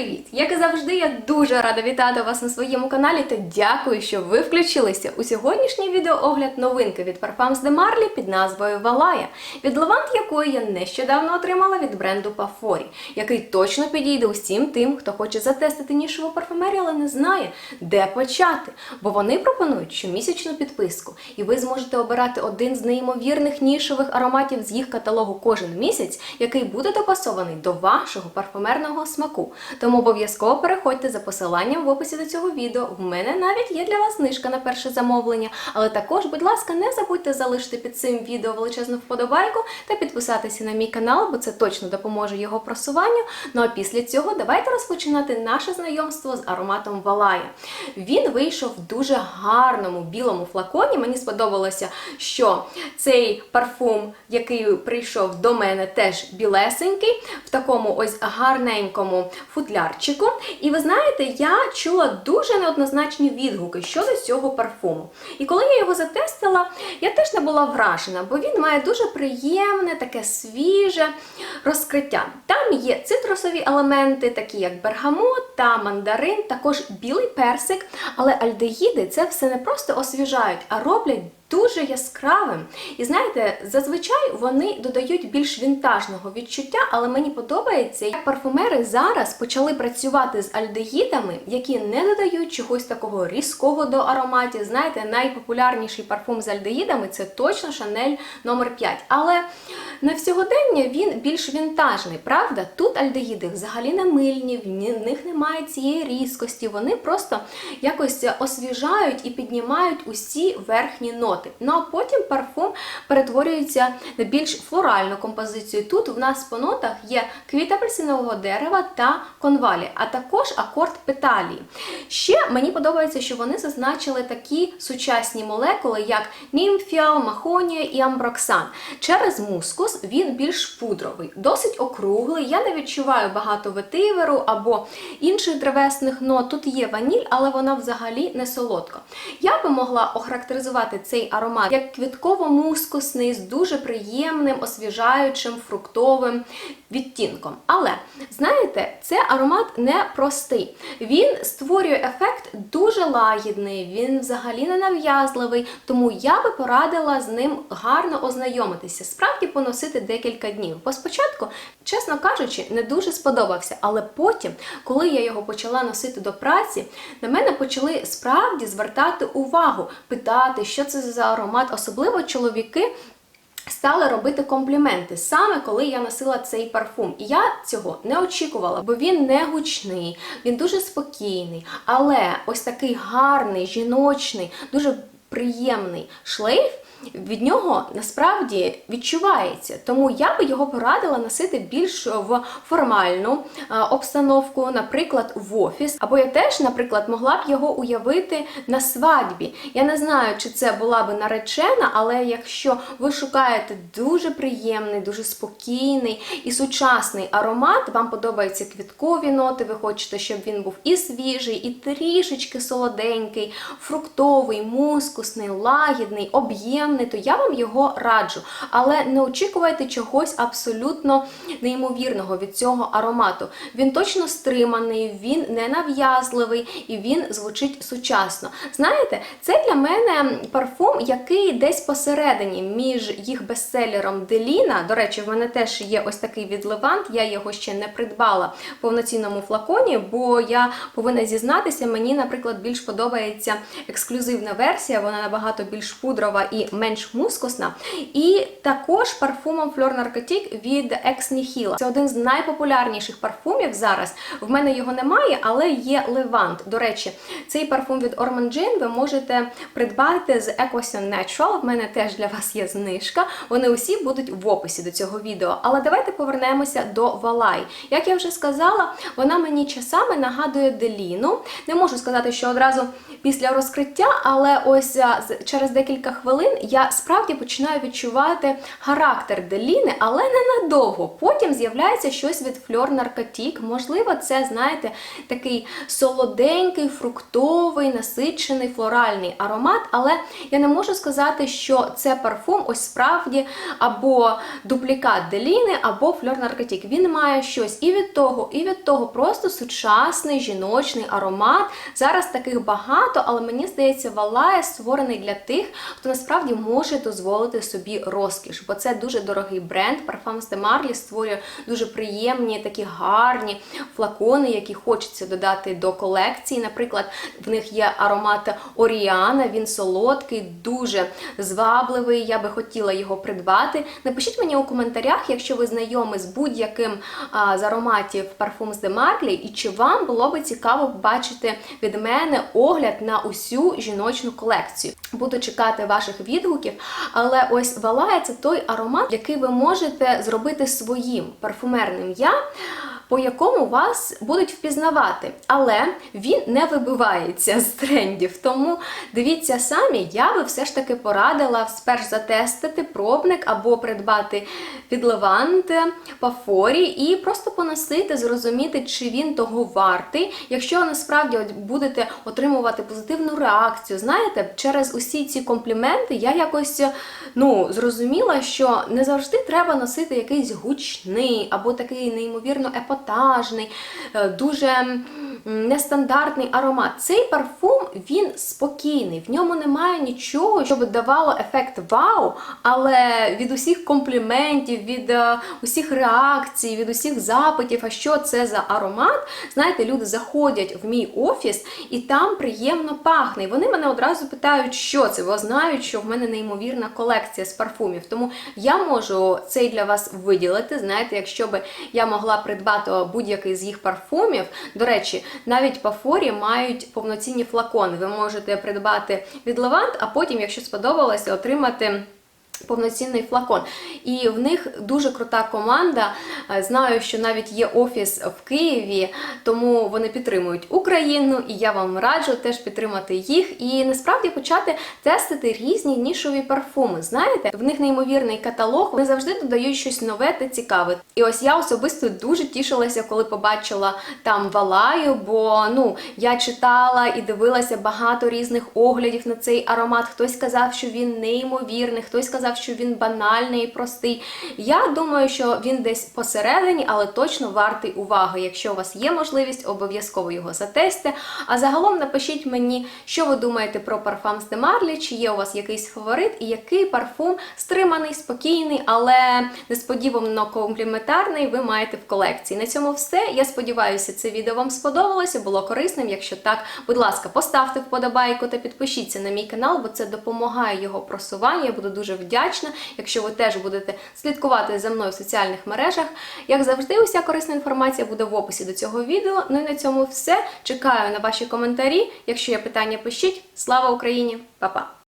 Привіт! Як і завжди, я дуже рада вітати вас на своєму каналі та дякую, що ви включилися у сьогоднішній відеоогляд новинки від Parfums de Marly під назвою Валая, від лавант якої я нещодавно отримала від бренду Пафорі, який точно підійде усім тим, хто хоче затестити нішову парфумерію, але не знає, де почати. Бо вони пропонують щомісячну підписку, і ви зможете обирати один з неймовірних нішових ароматів з їх каталогу кожен місяць, який буде допасований до вашого парфумерного смаку. Тому обов'язково переходьте за посиланням в описі до цього відео. В мене навіть є для вас знижка на перше замовлення. Але також, будь ласка, не забудьте залишити під цим відео величезну вподобайку та підписатися на мій канал, бо це точно допоможе його просуванню. Ну а після цього давайте розпочинати наше знайомство з ароматом Валая. Він вийшов в дуже гарному білому флаконі. Мені сподобалося, що цей парфум, який прийшов до мене, теж білесенький, в такому ось гарненькому футлярчику. І ви знаєте, я чула дуже неоднозначні відгуки щодо цього парфуму. І коли я його затестила, я теж не була вражена, бо він має дуже приємне, таке свіже розкриття. Там є цитрусові елементи, такі як бергамот та мандарин, також білий персик, але альдегіди це все не просто освіжають, а роблять дуже яскравим. І знаєте, зазвичай вони додають більш вінтажного відчуття, але мені подобається, як парфумери зараз почали працювати з альдегідами, які не додають чогось такого різкого до ароматів. Знаєте, найпопулярніший парфум з альдегідами це точно Шанель номер 5 Але на всьогодення він більш вінтажний, правда? Тут альдегіди взагалі не мильні, в них немає цієї різкості, вони просто якось освіжають і піднімають усі верхні ноти. Ну а потім парфум перетворюється на більш флоральну композицію. Тут в нас по нотах є квіт апельсинового дерева та конвалі, а також акорд петалії. Ще мені подобається, що вони зазначили такі сучасні молекули, як німфіал, махонія і амброксан. Через мускус він більш пудровий, досить округлий. Я не відчуваю багато ветиверу або інших древесних нот. Тут є ваніль, але вона взагалі не солодка. Я би могла охарактеризувати цей аромат як квітково-мускусний, з дуже приємним, освіжаючим, фруктовим відтінком. Але знаєте, це аромат не простий. Він створює ефект дуже лагідний, він взагалі не нав'язливий, тому я би порадила з ним гарно ознайомитися, справді поносити декілька днів. Бо спочатку, чесно кажучи, не дуже сподобався, але потім, коли я його почала носити до праці, на мене почали справді звертати увагу, питати, що це за аромат, особливо чоловіки. Стали робити компліменти саме коли я носила цей парфум. І я цього не очікувала, бо він не гучний, він дуже спокійний. Але ось такий гарний, жіночний, дуже приємний шлейф. Від нього насправді відчувається, тому я би його порадила носити більш в формальну е, обстановку, наприклад, в офіс. Або я теж, наприклад, могла б його уявити на свадьбі. Я не знаю, чи це була би наречена, але якщо ви шукаєте дуже приємний, дуже спокійний і сучасний аромат, вам подобаються квіткові ноти, ви хочете, щоб він був і свіжий, і трішечки солоденький, фруктовий, мускусний, лагідний, об'ємний то я вам його раджу. Але не очікувайте чогось абсолютно неймовірного від цього аромату. Він точно стриманий, він не нав'язливий і він звучить сучасно. Знаєте, це для мене парфум, який десь посередині між їх бестселером Деліна. До речі, в мене теж є ось такий відливант, я його ще не придбала в повноцінному флаконі, бо я повинна зізнатися, мені, наприклад, більш подобається ексклюзивна версія, вона набагато більш пудрова і менш мускусна. І також парфумом Fleur Narcotique від Ex Nihilo. Це один з найпопулярніших парфумів зараз. В мене його немає, але є Levant. До речі, цей парфум від Orman Jean ви можете придбати з Equation Natural. В мене теж для вас є знижка. Вони усі будуть в описі до цього відео. Але давайте повернемося до Валай. Як я вже сказала, вона мені часами нагадує Деліну. Не можу сказати, що одразу після розкриття, але ось через декілька хвилин я справді починаю відчувати характер Деліни, але ненадовго. Потім з'являється щось від Fleur Narcotique. Можливо, це, знаєте, такий солоденький, фруктовий, насичений, флоральний аромат, але я не можу сказати, що це парфум ось справді або дуплікат Деліни, або Fleur Narcotique. Він має щось і від того, і від того. Просто сучасний жіночний аромат. Зараз таких багато, але мені здається, Валая створений для тих, хто насправді може дозволити собі розкіш, бо це дуже дорогий бренд. Parfums de Marly створює дуже приємні, такі гарні флакони, які хочеться додати до колекції. Наприклад, в них є аромат Оріана, він солодкий, дуже звабливий. Я би хотіла його придбати. Напишіть мені у коментарях, якщо ви знайомі з будь-яким з ароматів Parfums de Marly, і чи вам було би цікаво бачити від мене огляд на усю жіночну колекцію. Буду чекати ваших відгуків, але ось Валая це той аромат, який ви можете зробити своїм парфумерним я. По якому вас будуть впізнавати, але він не вибивається з трендів. Тому дивіться самі, я би все ж таки порадила сперш затестити пробник або придбати від Левант Пафорі і просто поносити, зрозуміти, чи він того вартий. Якщо насправді будете отримувати позитивну реакцію, знаєте, через усі ці компліменти я якось ну, зрозуміла, що не завжди треба носити якийсь гучний або такий неймовірно епатажний, е, дуже нестандартний аромат. Цей парфум він спокійний, в ньому немає нічого, що би давало ефект вау, але від усіх компліментів, від е, усіх реакцій, від усіх запитів, а що це за аромат, знаєте, люди заходять в мій офіс і там приємно пахне. І вони мене одразу питають, що це, бо знають, що в мене неймовірна колекція з парфумів. Тому я можу цей для вас виділити. Знаєте, якщо би я могла придбати будь-який з їх парфумів. До речі, навіть Пафорі мають повноцінні флакони. Ви можете придбати від Левант, а потім, якщо сподобалося, отримати. Повноцінний флакон. І в них дуже крута команда. Е, Знаю, що навіть є офіс в Києві, тому вони підтримують Україну, і я вам раджу теж підтримати їх і насправді почати тестити різні нішові парфуми. Знаєте, в них неймовірний каталог, вони завжди додають щось нове та цікаве. І ось я особисто дуже тішилася, коли побачила там Валаю, бо ну я читала і дивилася багато різних оглядів на цей аромат. Хтось казав, що він неймовірний, хтось сказав, що він банальний і простий. Я думаю, що він десь посередині, але точно вартий уваги. Якщо у вас є можливість, обов'язково його затестите. А загалом напишіть мені, що ви думаєте про Parfums de Marly, чи є у вас якийсь фаворит, і який парфум стриманий, спокійний, але несподівано компліментарний ви маєте в колекції. На цьому все. Я сподіваюся, це відео вам сподобалося, було корисним. Якщо так, будь ласка, поставте вподобайку та підпишіться на мій канал, бо це допомагає його просуванню. Я буду дуже вдячна, якщо ви теж будете слідкувати за мною в соціальних мережах. Як завжди, уся корисна інформація буде в описі до цього відео. Ну і на цьому все. Чекаю на ваші коментарі. Якщо є питання, пишіть. Слава Україні! Па-па!